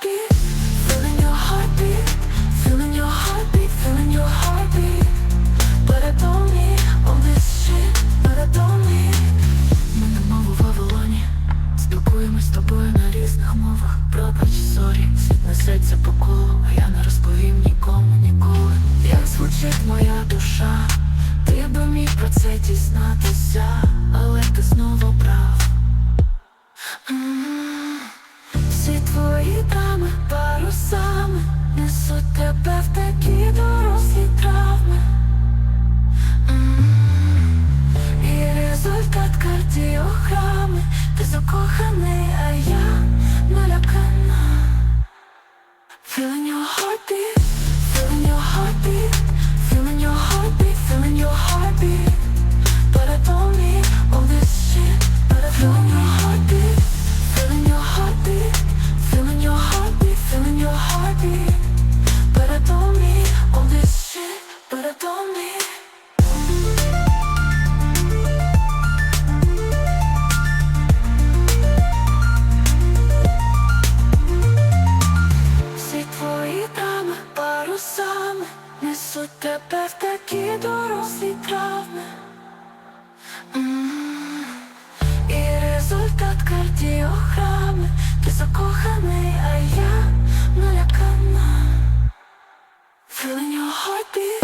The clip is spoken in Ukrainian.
heartbeat, feeling your heartbeat, feeling your Ми немов у Вавилоні Спілкуємось з тобою на різних мовах. Пробач, сорі, світ несеться по колу А я не розповім нікому ніколи. Як звучить моя душа? Ти би міг про це дізнатися віру саме, несу тебе в такі дорослі травми. М. І результат кардіограми, ти закоханий, а я налякана. Feeling your heartbeat